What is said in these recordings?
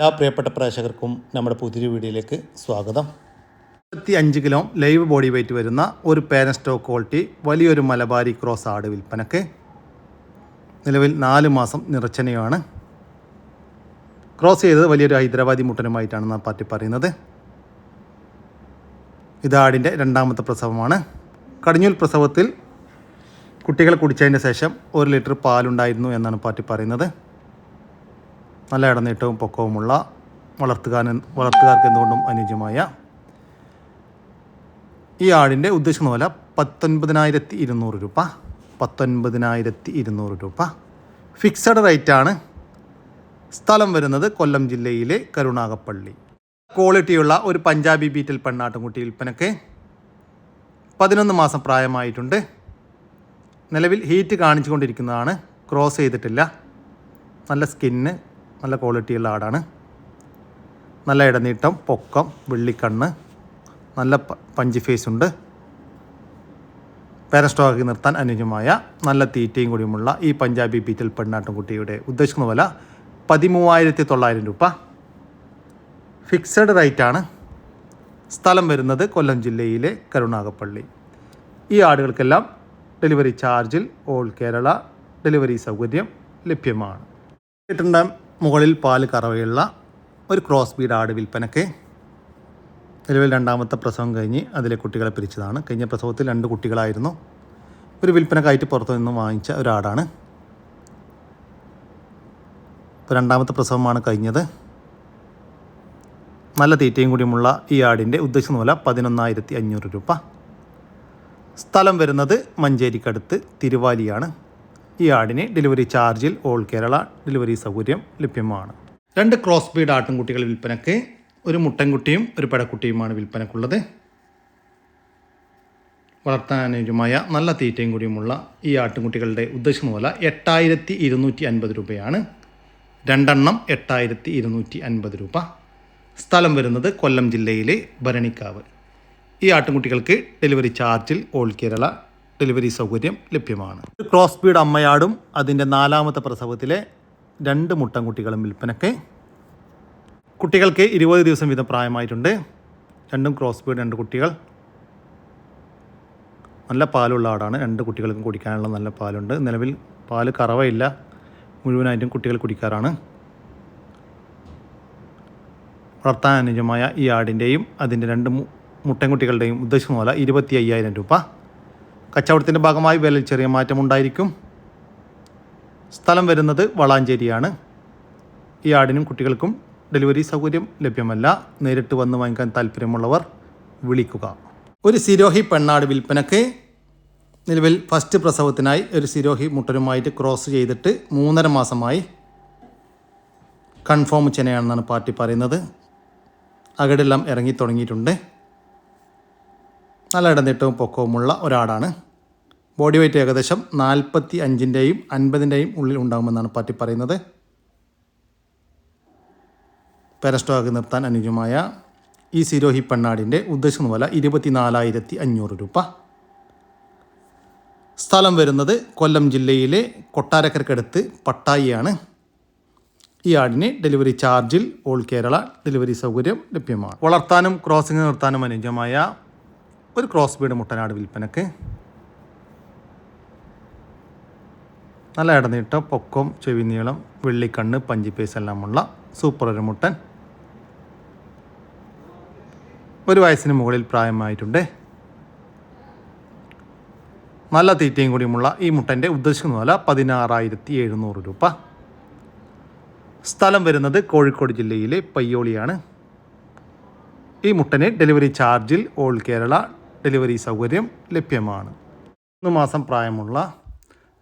എല്ലാ പ്രിയപ്പെട്ട പ്രേക്ഷകർക്കും നമ്മുടെ പുതിയൊരു വീഡിയോയിലേക്ക് സ്വാഗതം. ഇരുപത്തി അഞ്ച് കിലോ ലൈവ് ബോഡി വെയിറ്റ് വരുന്ന ഒരു പേരൻ സ്റ്റോക്ക് ക്വാളിറ്റി വലിയൊരു മലബാരി ക്രോസ് ആട് വിൽപ്പനക്ക് നിലവിൽ നാല് മാസം നിറച്ചനയാണ് ക്രോസ് ചെയ്തത് വലിയൊരു ഹൈദരാബാദി മുട്ടനുമായിട്ടാണ് ആ പാർട്ടി പറയുന്നത്. ഇത് ആടിന്റെ രണ്ടാമത്തെ പ്രസവമാണ്. കടിഞ്ഞൂൽ പ്രസവത്തിൽ കുട്ടികളെ കുടിച്ചതിന് ശേഷം ഒരു ലിറ്റർ പാലുണ്ടായിരുന്നു എന്നാണ് പാർട്ടി പറയുന്നത്. നല്ല ഇടനീട്ടവും പൊക്കവുമുള്ള വളർത്തുകാരൻ വളർത്തുകാർക്ക് എന്തുകൊണ്ടും അനുയോജ്യമായ ഈ ആടിന്റെ ഉദ്ദേശിക്കുന്ന വില പത്തൊൻപതിനായിരത്തി ഇരുന്നൂറ് രൂപ. പത്തൊൻപതിനായിരത്തി ഇരുന്നൂറ് രൂപ ഫിക്സഡ് റേറ്റാണ് സ്ഥലം വരുന്നത് കൊല്ലം ജില്ലയിലെ കരുണാകപ്പള്ളി ക്വാളിറ്റിയുള്ള ഒരു പഞ്ചാബി ബീറ്റിൽ പെണ്ണാട്ടുംകുട്ടി വിൽപ്പനക്ക് പതിനൊന്ന് മാസം പ്രായമായിട്ടുണ്ട്. നിലവിൽ ഹീറ്റ് കാണിച്ചുകൊണ്ടിരിക്കുന്നതാണ്. ക്രോസ് ചെയ്തിട്ടില്ല. നല്ല സ്കിന്ന് നല്ല ക്വാളിറ്റിയുള്ള ആടാണ്. നല്ല ഇടനീട്ടം പൊക്കം വെള്ളിക്കണ്ണ് നല്ല പഞ്ചി ഫേസ് ഉണ്ട്. പാരസ്റ്റോക്കി നിർത്താൻ അനുയോജ്യമായ നല്ല തീറ്റയും കൂടിയുമുള്ള ഈ പഞ്ചാബി ബീറ്റൽ പെണ്ണാട്ടുംകുട്ടിയുടെ ഉദ്ദേശിക്കുന്ന വില പതിമൂവായിരത്തി തൊള്ളായിരം രൂപ ഫിക്സഡ് റേറ്റാണ് സ്ഥലം വരുന്നത് കൊല്ലം ജില്ലയിലെ കരുണാകപ്പള്ളി ഈ ആടുകൾക്കെല്ലാം ഡെലിവറി ചാർജിൽ ഓൾ കേരള ഡെലിവറി സൗകര്യം ലഭ്യമാണ്. ലിറ്ററിന്റെ മുകളിൽ പാൽ കറവയുള്ള ഒരു ക്രോസ് ബീഡ് ആട് വിൽപ്പനയ്ക്ക് നിലവിൽ രണ്ടാമത്തെ പ്രസവം കഴിഞ്ഞ് അതിലെ കുട്ടികളെ പിരിച്ചതാണ്. കഴിഞ്ഞ പ്രസവത്തിൽ രണ്ട് കുട്ടികളായിരുന്നു. ഒരു വിൽപ്പനക്കായിട്ട് പുറത്തു നിന്നും വാങ്ങിച്ച ഒരാടാണ്. ഇപ്പോൾ രണ്ടാമത്തെ പ്രസവമാണ് കഴിഞ്ഞത്. നല്ല തീറ്റയും കൂടിയുമുള്ള ഈ ആടിന്റെ ഉദ്ദേശം മൂല പതിനൊന്നായിരത്തി അഞ്ഞൂറ് രൂപ. സ്ഥലം വരുന്നത് മഞ്ചേരിക്കടുത്ത് തിരുവാലിയാണ്. ഈ ആടിന് ഡെലിവറി ചാർജിൽ ഓൾ കേരള ഡെലിവറി സൗകര്യം ലഭ്യമാണ്. രണ്ട് ക്രോസ് ബീഡ് ആട്ടിൻകുട്ടികൾ വിൽപ്പനയ്ക്ക് ഒരു മുട്ടൻകുട്ടിയും ഒരു പടക്കുട്ടിയുമാണ് വിൽപ്പനക്കുള്ളത്. വളർത്താൻ അനുയോജ്യമായ നല്ല തീറ്റയും കൂടിയുമുള്ള ഈ ആട്ടിൻകുട്ടികളുടെ ഉദ്ദേശിക്കുന്ന വില എട്ടായിരത്തി ഇരുന്നൂറ്റി അൻപത് രൂപയാണ്. രണ്ടെണ്ണം എട്ടായിരത്തി ഇരുന്നൂറ്റി അൻപത് രൂപ. സ്ഥലം വരുന്നത് കൊല്ലം ജില്ലയിലെ ഭരണിക്കാവ്. ഈ ആട്ടിൻകുട്ടികൾക്ക് ഡെലിവറി ചാർജിൽ ഓൾ കേരള ഡെലിവറി സൗകര്യം ലഭ്യമാണ്. ക്രോസ് ബീഡ് അമ്മയാടും അതിന്റെ നാലാമത്തെ പ്രസവത്തിലെ രണ്ട് മുട്ടൻകുട്ടികളും വിൽപ്പനയ്ക്ക്. കുട്ടികൾക്ക് ഇരുപത് ദിവസം വീതം പ്രായമായിട്ടുണ്ട്. രണ്ടും ക്രോസ് ബീഡ് രണ്ട് കുട്ടികൾ. നല്ല പാലുള്ള ആടാണ്. രണ്ട് കുട്ടികൾക്കും കുടിക്കാനുള്ള നല്ല പാലുണ്ട്. നിലവിൽ പാൽ കറവയില്ല. മുഴുവനായിട്ടും കുട്ടികൾ കുടിക്കാറാണ്. വളർത്താൻ അനുജമായ ഈ ആടിന്റെയും അതിന്റെ രണ്ട് മുട്ടൻകുട്ടികളുടെയും ഉദ്ദേശം പോലെ ഇരുപത്തി അയ്യായിരം രൂപ. കച്ചവടത്തിന്റെ ഭാഗമായി വിലയിൽ ചെറിയ മാറ്റമുണ്ടായിരിക്കും സ്ഥലം വരുന്നത് വളാഞ്ചേരിയാണ്. ഈ ആടിനും കുട്ടികൾക്കും ഡെലിവറി സൗകര്യം ലഭ്യമല്ല. നേരിട്ട് വന്ന് വാങ്ങിക്കാൻ താല്പര്യമുള്ളവർ വിളിക്കുക. ഒരു സിരോഹി പെണ്ണാട് വിൽപ്പനക്ക് നിലവിൽ ഫസ്റ്റ് പ്രസവത്തിനായി ഒരു സിരോഹി മുട്ടനുമായിട്ട് ക്രോസ് ചെയ്തിട്ട് മൂന്നര മാസമായി കൺഫേം ചെനയാണെന്നാണ് പാർട്ടി പറയുന്നത്. അകടെല്ലാം ഇറങ്ങി തുടങ്ങിയിട്ടുണ്ട്. നല്ല ഇടനീട്ടവും പൊക്കവുമുള്ള ഒരാടാണ്. ബോഡി വെയിറ്റ് ഏകദേശം നാൽപ്പത്തി അഞ്ചിന്റെയും അൻപതിന്റെയും ഉള്ളിൽ ഉണ്ടാകുമെന്നാണ് പാർട്ടി പറയുന്നത്. പാരസ്റ്റോക്ക് നിർത്താൻ അനുയോജ്യമായ ഈ സിരോഹി പെണ്ണാടിന്റെ ഉദ്ദേശിക്കുന്ന വില ഇരുപത്തിനാലായിരത്തി അഞ്ഞൂറ് രൂപ. സ്ഥലം വരുന്നത് കൊല്ലം ജില്ലയിലെ കൊട്ടാരക്കരക്കടുത്ത് പട്ടായിയാണ്. ഈ ആടിന് ഡെലിവറി ചാർജിൽ ഓൾ കേരള ഡെലിവറി സൗകര്യം ലഭ്യമാണ്. വളർത്താനും ക്രോസിംഗ് നിർത്താനും അനുയോജ്യമായ ഒരു ക്രോസ് ബീഡ് മുട്ടനാട് വിൽപ്പനക്ക്. നല്ല ഇടനീട്ടം പൊക്കം ചെവി നീളം വെള്ളിക്കണ്ണ് പഞ്ചിപ്പേസ് എല്ലാമുള്ള സൂപ്പർ ഒരു മുട്ടൻ. ഒരു വയസ്സിന് മുകളിൽ പ്രായമായിട്ടുണ്ട്. നല്ല തീറ്റയും കൂടിയുമുള്ള ഈ മുട്ടന്റെ ഉദ്ദേശിക്കുന്ന വില പതിനാറായിരത്തി എഴുന്നൂറ് രൂപ. സ്ഥലം വരുന്നത് കോഴിക്കോട് ജില്ലയിലെ പയ്യോളിയാണ്. ഈ മുട്ടന് ഡെലിവറി ചാർജിൽ ഓൾ കേരള ഡെലിവറി സൗകര്യം ലഭ്യമാണ്. മൂന്ന് മാസം പ്രായമുള്ള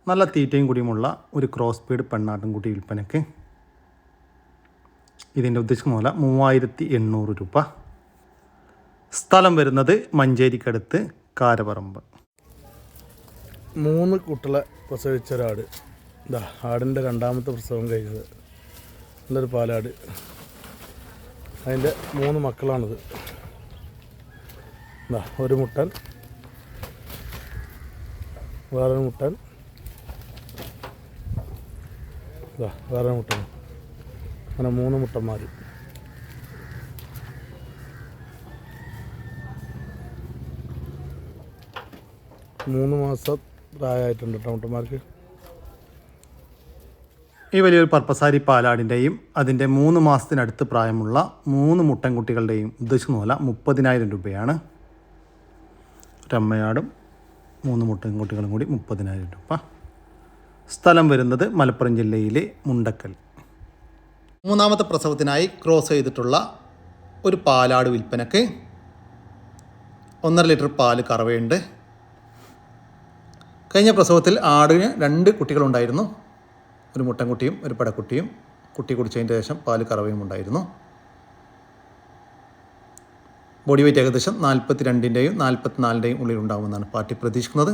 നല്ല തീറ്റയും കൂടിയുമുള്ള ഒരു ക്രോസ് ബീഡ് പെണ്ണാട്ടിൻകുട്ടി വിൽപ്പനയ്ക്ക്. ഇതിന്റെ ഉദ്ദേശിക്കുന്ന പോലെ മൂവായിരത്തി എണ്ണൂറ് രൂപ. സ്ഥലം വരുന്നത് മഞ്ചേരിക്കടുത്ത് കാരപറമ്പ്. മൂന്ന് കുട്ടികളെ പ്രസവിച്ച ഒരാട്. ഇതാ ആടിന്റെ രണ്ടാമത്തെ പ്രസവം കഴിഞ്ഞത്. നല്ലൊരു പാലാട്. അതിന്റെ മൂന്ന് മക്കളാണിത്. ഒരു മുട്ടൻ. വേറൊരു മുട്ടൻ. വേറെ മുട്ടൻ. അങ്ങനെ മൂന്ന് മുട്ടന്മാർ മൂന്ന് മാസം പ്രായമായിട്ടുണ്ട് കേട്ടോ ഈ വലിയൊരു പർപ്പസാരി പാലാടിന്റെയും അതിന്റെ മൂന്ന് മാസത്തിനടുത്ത് പ്രായമുള്ള മൂന്ന് മുട്ടൻകുട്ടികളുടെയും ഉദ്ദേശിക്കുന്ന പോലെ മുപ്പതിനായിരം രൂപയാണ്. ഒരമ്മയാടും മൂന്ന് മുട്ടൻകുട്ടികളും കൂടി മുപ്പതിനായിരം രൂപ. സ്ഥലം വരുന്നത് മലപ്പുറം ജില്ലയിലെ മുണ്ടക്കൽ. മൂന്നാമത്തെ പ്രസവത്തിനായി ക്രോസ് ചെയ്തിട്ടുള്ള ഒരു പാലാട് വിൽപ്പനക്ക് ഒന്നര ലിറ്റർ പാൽ കറവയുണ്ട്. കഴിഞ്ഞ പ്രസവത്തിൽ ആടിന് രണ്ട് കുട്ടികളുണ്ടായിരുന്നു. ഒരു മുട്ടൻകുട്ടിയും ഒരു പടക്കുട്ടിയും കുട്ടി കുടിച്ചതിന് ശേഷം പാൽ കറവയും ഉണ്ടായിരുന്നു ബോഡി വെയിറ്റ് ഏകദേശം നാൽപ്പത്തി രണ്ടിന്റെയും നാൽപ്പത്തിനാലിന്റെയും ഉള്ളിൽ ഉണ്ടാകുമെന്നാണ് പാർട്ടി പ്രതീക്ഷിക്കുന്നത്.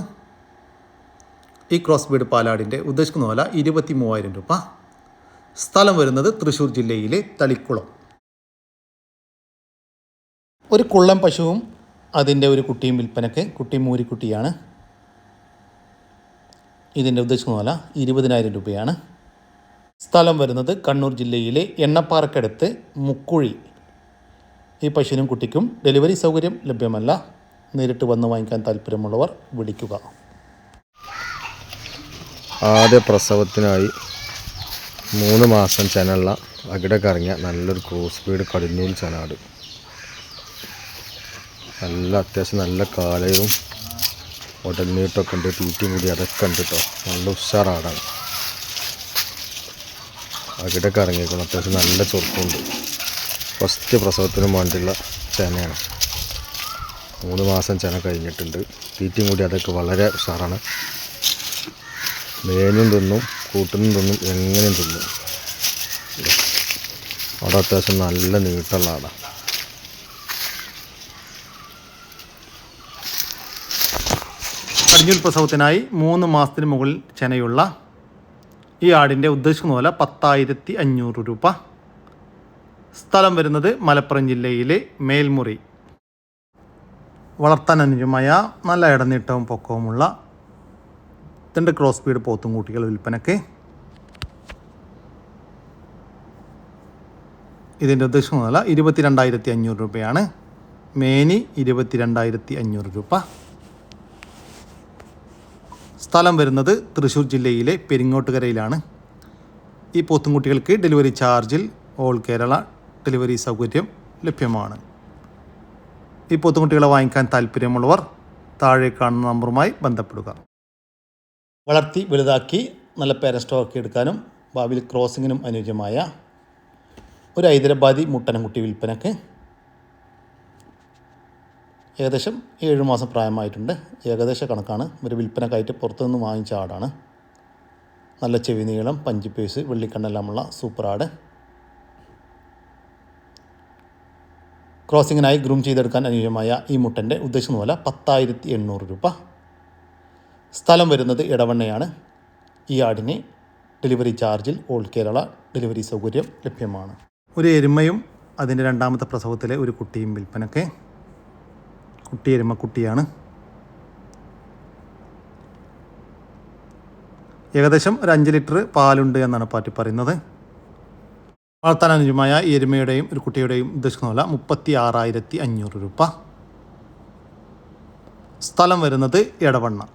ഈ ക്രോസ് ബീഡ് പാലാടിന്റെ ഉദ്ദേശിക്കുന്ന പോലെ ഇരുപത്തി മൂവായിരം രൂപ. സ്ഥലം വരുന്നത് തൃശ്ശൂർ ജില്ലയിലെ തളിക്കുളം. ഒരു കുള്ളം പശുവും അതിന്റെ ഒരു കുട്ടിയും വിൽപ്പനയ്ക്ക് കുട്ടി മൂരിക്കുട്ടിയാണ്. ഇതിന്റെ ഉദ്ദേശിക്കുന്ന പോലെ ഇരുപതിനായിരം രൂപയാണ്. സ്ഥലം വരുന്നത് കണ്ണൂർ ജില്ലയിലെ എണ്ണപ്പാറക്കടുത്ത് മുക്കുഴി ഈ പശുവിനും കുട്ടിക്കും ഡെലിവറി സൗകര്യം ലഭ്യമല്ല. നേരിട്ട് വന്ന് വാങ്ങിക്കാൻ താല്പര്യമുള്ളവർ വിളിക്കുക. ആദ്യ പ്രസവത്തിനായി മൂന്ന് മാസം ചെനുള്ള അകിട കറങ്ങിയ നല്ലൊരു ക്രോസ് ബീഡ് കടിഞ്ഞൂൽ ചെനാട്. നല്ല അത്യാവശ്യം നല്ല കാലയും ഉടൽനീട്ടൊക്കെ ഉണ്ട്. തീറ്റി മുടി അതൊക്കെ ഉണ്ട് കേട്ടോ നല്ല ഉഷാറാടാണ് അകിട കറങ്ങിയേക്കണം അത്യാവശ്യം നല്ല ചൊറുക്കുണ്ട്. ഫസ്റ്റ് പ്രസവത്തിന് വേണ്ടിയുള്ള ചെനയാണ്. മൂന്ന് മാസം ചെന കഴിഞ്ഞിട്ടുണ്ട്. തീറ്റയും കൂടി അതൊക്കെ വളരെ ഉഷാറാണ്. മേനും തിന്നും കൂട്ടിനും തിന്നും എങ്ങനെയും തിന്നും. അവിടെ അത്യാവശ്യം നല്ല നീട്ടുള്ള ആടാണ് പ്രസവത്തിനായി മൂന്ന് മാസത്തിന് മുകളിൽ ചെനയുള്ള ഈ ആടിന്റെ ഉദ്ദേശിക്കുന്ന പോലെ പത്തായിരത്തി അഞ്ഞൂറ് രൂപ. സ്ഥലം വരുന്നത് മലപ്പുറം ജില്ലയിലെ മേൽമുറി. വളർത്താൻ അനുജമായ നല്ല ഇടനീട്ടവും പൊക്കവുമുള്ള രണ്ട് ക്രോസ് സ്പീഡ് പോത്തും കൂട്ടികൾ വിൽപ്പനയ്ക്ക് ഇതിന്റെ ഉദ്ദേശം വില ഇരുപത്തിരണ്ടായിരത്തി അഞ്ഞൂറ് രൂപയാണ്. മേനി ഇരുപത്തിരണ്ടായിരത്തി അഞ്ഞൂറ് രൂപ. സ്ഥലം വരുന്നത് തൃശ്ശൂർ ജില്ലയിലെ പെരിങ്ങോട്ടുകരയിലാണ്. ഈ പോത്തുംകുട്ടികൾക്ക് ഡെലിവറി ചാർജിൽ ഓൾ കേരള ഡെലിവറി സൗകര്യം ലഭ്യമാണ്. ഈ പൊത്തുകുട്ടികളെ വാങ്ങിക്കാൻ താല്പര്യമുള്ളവർ താഴെ കാണുന്ന നമ്പറുമായി ബന്ധപ്പെടുക. വളർത്തി വലുതാക്കി നല്ല പേര സ്റ്റോക്ക് എടുക്കാനും ഭാവിയിൽ ക്രോസിങ്ങിനും അനുയോജ്യമായ ഒരു ഹൈദരാബാദി മുട്ടനംകുട്ടി വിൽപ്പനക്ക് ഏകദേശം ഏഴ് മാസം പ്രായമായിട്ടുണ്ട്. ഏകദേശ കണക്കാണ്. ഒരു വിൽപ്പനക്കായിട്ട് പുറത്തുനിന്ന് വാങ്ങിച്ച ആടാണ്. നല്ല ചെവി നീളം പഞ്ചിപ്പേസ് വെള്ളിക്കണ്ണെല്ലാമുള്ള സൂപ്പർ ആട്. ക്രോസിങ്ങിനായി ഗ്രൂം ചെയ്തെടുക്കാൻ അനുയോജ്യമായ ഈ മുട്ടന്റെ ഉദ്ദേശിക്കുന്ന പോലെ പത്തായിരത്തി എണ്ണൂറ് രൂപ. സ്ഥലം വരുന്നത് ഇടവണ്ണയാണ് ഈ ആടിന് ഡെലിവറി ചാർജിൽ ഓൾ കേരള ഡെലിവറി സൗകര്യം ലഭ്യമാണ്. ഒരു എരുമയും അതിന്റെ രണ്ടാമത്തെ പ്രസവത്തിലെ ഒരു കുട്ടിയും വിൽപ്പനക്ക്. കുട്ടി എരുമക്കുട്ടിയാണ് ഏകദേശം ഒരു അഞ്ച് ലിറ്റർ പാലുണ്ട് എന്നാണ് പാറ്റി പറയുന്നത്. വളർത്താൻ അനുജമായ ഈ എരുമയുടെയും ഒരു കുട്ടിയുടെയും ഉദ്ദേശിക്കുന്ന വില മുപ്പത്തി ആറായിരത്തി അഞ്ഞൂറ് രൂപ. സ്ഥലം വരുന്നത് എടവണ്ണ.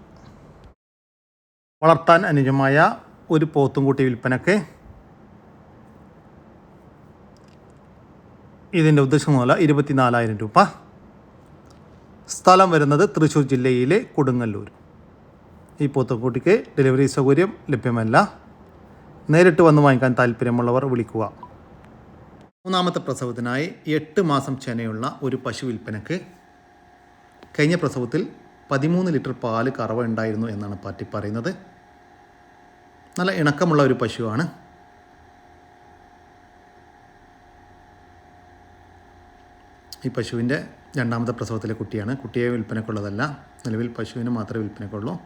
വളർത്താൻ അനുജമായ ഒരു പോത്തുംകുട്ടി വിൽപ്പനക്ക് ഇതിന്റെ ഉദ്ദേശിക്കുന്ന വില ഇരുപത്തിനാലായിരം രൂപ. സ്ഥലം വരുന്നത് തൃശ്ശൂർ ജില്ലയിലെ കൊടുങ്ങല്ലൂർ. ഈ പോത്തക്കുട്ടിക്ക് ഡെലിവറി സൗകര്യം ലഭ്യമല്ല. നേരിട്ട് വന്ന് വാങ്ങിക്കാൻ താല്പര്യമുള്ളവർ വിളിക്കുക. മൂന്നാമത്തെ പ്രസവത്തിനായി എട്ട് മാസം ചെനയുള്ള ഒരു പശു വിൽപ്പനക്ക് കഴിഞ്ഞ പ്രസവത്തിൽ പതിമൂന്ന് ലിറ്റർ പാൽ കറവ ഉണ്ടായിരുന്നു എന്നാണ് പാറ്റി പറയുന്നത്. നല്ല ഇണക്കമുള്ള ഒരു പശുവാണ്. ഈ പശുവിന്റെ രണ്ടാമത്തെ പ്രസവത്തിലെ കുട്ടിയാണ്. കുട്ടിയെ വിൽപ്പനക്കുള്ളതല്ല. നിലവിൽ പശുവിന് മാത്രമേ വിൽപ്പനക്കുള്ളൂ.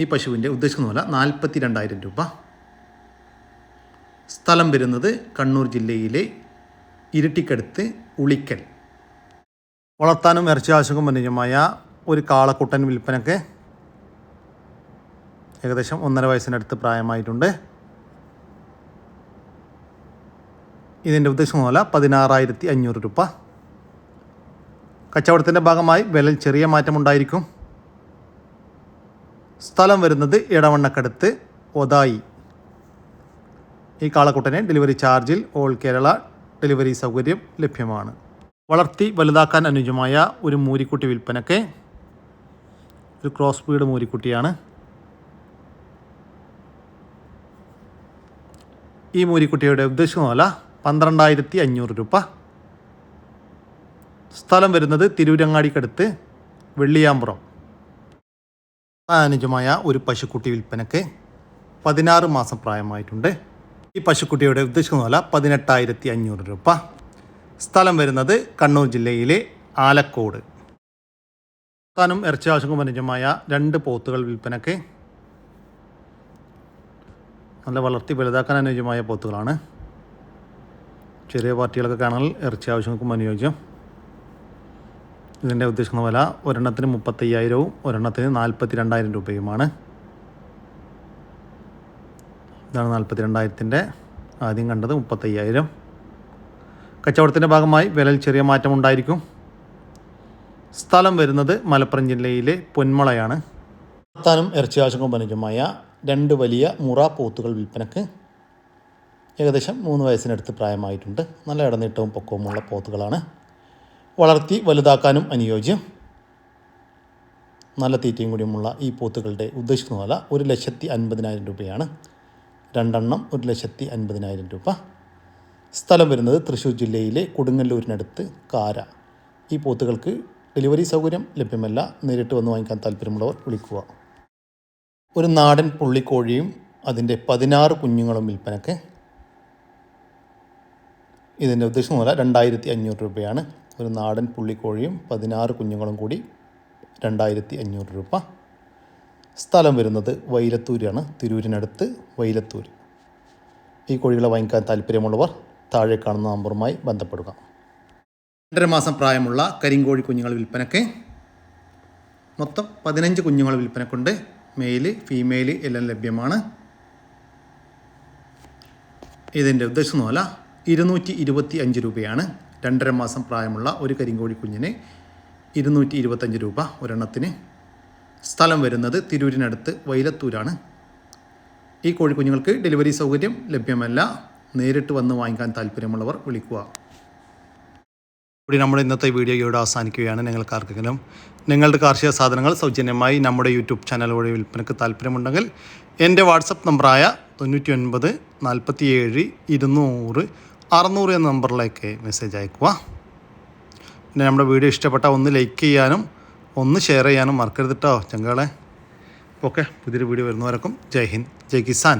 ഈ പശുവിന്റെ ഉദ്ദേശിക്കുന്ന വില നാൽപ്പത്തി രണ്ടായിരം രൂപ. സ്ഥലം വരുന്നത് കണ്ണൂർ ജില്ലയിലെ ഇരിട്ടിക്കടുത്ത് ഉളിക്കൽ. വളർത്താനും ഇറച്ചി ആവശ്യക്കും അനുയോജ്യമായ ഒരു കാളക്കുട്ടൻ വിൽപ്പനക്ക് ഏകദേശം ഒന്നര വയസ്സിനടുത്ത് പ്രായമായിട്ടുണ്ട്. ഇതിന്റെ ഉദ്ദേശം പോലെ പതിനാറായിരത്തി അഞ്ഞൂറ് രൂപ. കച്ചവടത്തിന്റെ ഭാഗമായി വിലയിൽ ചെറിയ മാറ്റമുണ്ടായിരിക്കും. സ്ഥലം വരുന്നത് ഇടവണ്ണക്കടുത്ത് ഒതായി ഈ കാളക്കുട്ടനെ ഡെലിവറി ചാർജിൽ ഓൾ കേരള ഡെലിവറി സൗകര്യം ലഭ്യമാണ്. വളർത്തി വലുതാക്കാൻ അനുയോജ്യമായ ഒരു മൂരിക്കുട്ടി വിൽപ്പനയ്ക്ക് ഒരു ക്രോസ് ബീഡ് മൂരിക്കുട്ടിയാണ്. ഈ മൂരിക്കുട്ടിയുടെ ഉദ്ദേശിക്കുന്ന വില പന്ത്രണ്ടായിരത്തി അഞ്ഞൂറ് രൂപ. സ്ഥലം വരുന്നത് തിരൂരങ്ങാടിക്കടുത്ത് വെള്ളിയാമ്പുറം. അനുജമായ ഒരു പശുക്കുട്ടി വിൽപ്പനയ്ക്ക് പതിനാറ് മാസം പ്രായമായിട്ടുണ്ട്. ഈ പശുക്കുട്ടിയുടെ ഉദ്ദേശിക്കുന്ന വില പതിനെട്ടായിരത്തി അഞ്ഞൂറ് രൂപ. സ്ഥലം വരുന്നത് കണ്ണൂർ ജില്ലയിലെ ആലക്കോട്. താനും ഇറച്ചി ആവശ്യങ്ങൾക്ക് അനുജമായ രണ്ട് പോത്തുകൾ വിൽപ്പനയ്ക്ക് നല്ല വളർത്തി വലുതാക്കാൻ അനുയോജ്യമായ പോത്തുകളാണ്. ചെറിയ പാർട്ടികളൊക്കെ കാണാൻ ഇറച്ചി ആവശ്യങ്ങൾക്കും അനുയോജ്യം. ഇതിന്റെ ഉദ്ദേശിക്കുന്ന വില ഒരെണ്ണത്തിന് മുപ്പത്തയ്യായിരവും ഒരെണ്ണത്തിന് നാൽപ്പത്തി രണ്ടായിരം രൂപയുമാണ്. ഇതാണ് നാൽപ്പത്തി രണ്ടായിരത്തിന്റെ ആദ്യം കണ്ടത് മുപ്പത്തയ്യായിരം. കച്ചവടത്തിന്റെ ഭാഗമായി വിലയിൽ ചെറിയ മാറ്റമുണ്ടായിരിക്കും സ്ഥലം വരുന്നത് മലപ്പുറം ജില്ലയിലെ പൊന്മളയാണ്. താനും ഇറച്ചി ആവശ്യക്കും അനുജമായ രണ്ട് വലിയ മുറ പോത്തുകൾ വിൽപ്പനക്ക് ഏകദേശം മൂന്ന് വയസ്സിനടുത്ത് പ്രായമായിട്ടുണ്ട്. നല്ല ഇടനീട്ടവും പൊക്കവുമുള്ള പോത്തുകളാണ്. വളർത്തി വലുതാക്കാനും അനുയോജ്യം. നല്ല തീറ്റയും കൂടിയുമുള്ള ഈ പോത്തുകളുടെ ഉദ്ദേശിക്കുന്ന വില ഒരു ലക്ഷത്തി അൻപതിനായിരം രൂപയാണ്. രണ്ടെണ്ണം ഒരു ലക്ഷത്തി അൻപതിനായിരം രൂപ. സ്ഥലം വരുന്നത് തൃശ്ശൂർ ജില്ലയിലെ കൊടുങ്ങല്ലൂരിനടുത്ത് കാര. ഈ പോത്തുകൾക്ക് ഡെലിവറി സൗകര്യം ലഭ്യമല്ല. നേരിട്ട് വന്ന് വാങ്ങിക്കാൻ താല്പര്യമുള്ളവർ വിളിക്കുക. ഒരു നാടൻ പുള്ളിക്കോഴിയും അതിന്റെ പതിനാറ് കുഞ്ഞുങ്ങളും വിൽപ്പനക്ക്. ഇതിന്റെ ഉദ്ദേശം പോലെ രണ്ടായിരത്തി അഞ്ഞൂറ് രൂപയാണ്. ഒരു നാടൻ പുള്ളിക്കോഴിയും പതിനാറ് കുഞ്ഞുങ്ങളും കൂടി രണ്ടായിരത്തി അഞ്ഞൂറ് രൂപ. സ്ഥലം വരുന്നത് വൈലത്തൂരാണ്. തിരൂരിനടുത്ത് വൈലത്തൂർ ഈ കോഴികളെ വാങ്ങിക്കാൻ താല്പര്യമുള്ളവർ താഴെ കാണുന്ന നമ്പറുമായി ബന്ധപ്പെടുക. രണ്ടര മാസം പ്രായമുള്ള കരിങ്കോഴി കുഞ്ഞുങ്ങൾ വിൽപ്പനയ്ക്ക് മൊത്തം പതിനഞ്ച് കുഞ്ഞുങ്ങൾ വിൽപ്പനക്കുണ്ട് മെയിൽ ഫീമെയിൽ എല്ലാം ലഭ്യമാണ്. ഇതിന്റെ ഉദ്ദേശം പോലെ ഇരുന്നൂറ്റി ഇരുപത്തി അഞ്ച് രൂപയാണ്. രണ്ടര മാസം പ്രായമുള്ള ഒരു കരിങ്കോഴി കുഞ്ഞിന് ഇരുന്നൂറ്റി ഇരുപത്തഞ്ച് രൂപ ഒരെണ്ണത്തിന് സ്ഥലം വരുന്നത് തിരൂരിനടുത്ത് വൈലത്തൂരാണ്. ഈ കോഴിക്കുഞ്ഞുങ്ങൾക്ക് ഡെലിവറി സൗകര്യം ലഭ്യമല്ല. നേരിട്ട് വന്ന് വാങ്ങിക്കാൻ താല്പര്യമുള്ളവർ വിളിക്കുക. കൂടി നമ്മുടെ ഇന്നത്തെ വീഡിയോ ഇവിടെ അവസാനിക്കുകയാണ്. നിങ്ങൾക്ക് ആർക്കെങ്കിലും നിങ്ങളുടെ കാർഷിക സാധനങ്ങൾ സൗജന്യമായി നമ്മുടെ യൂട്യൂബ് ചാനൽ വഴി വിൽപ്പനയ്ക്ക് താല്പര്യമുണ്ടെങ്കിൽ എന്റെ വാട്സപ്പ് നമ്പറായ തൊണ്ണൂറ്റി ഒൻപത് നാൽപ്പത്തി ഏഴ് ഇരുന്നൂറ് അറുന്നൂറ് എന്ന നമ്പറിലേക്ക് മെസ്സേജ് അയക്കുക പിന്നെ നമ്മുടെ വീഡിയോ ഇഷ്ടപ്പെട്ട ഒന്ന് ലൈക്ക് ചെയ്യാനും ഒന്ന് ഷെയർ ചെയ്യാനും മറക്കരുത് കേട്ടോ ചങ്കാളെ. ഓക്കെ പുതിയൊരു വീഡിയോ വരുന്നവരക്കും ജയ് ഹിന്ദ് ജയ് കിസാൻ.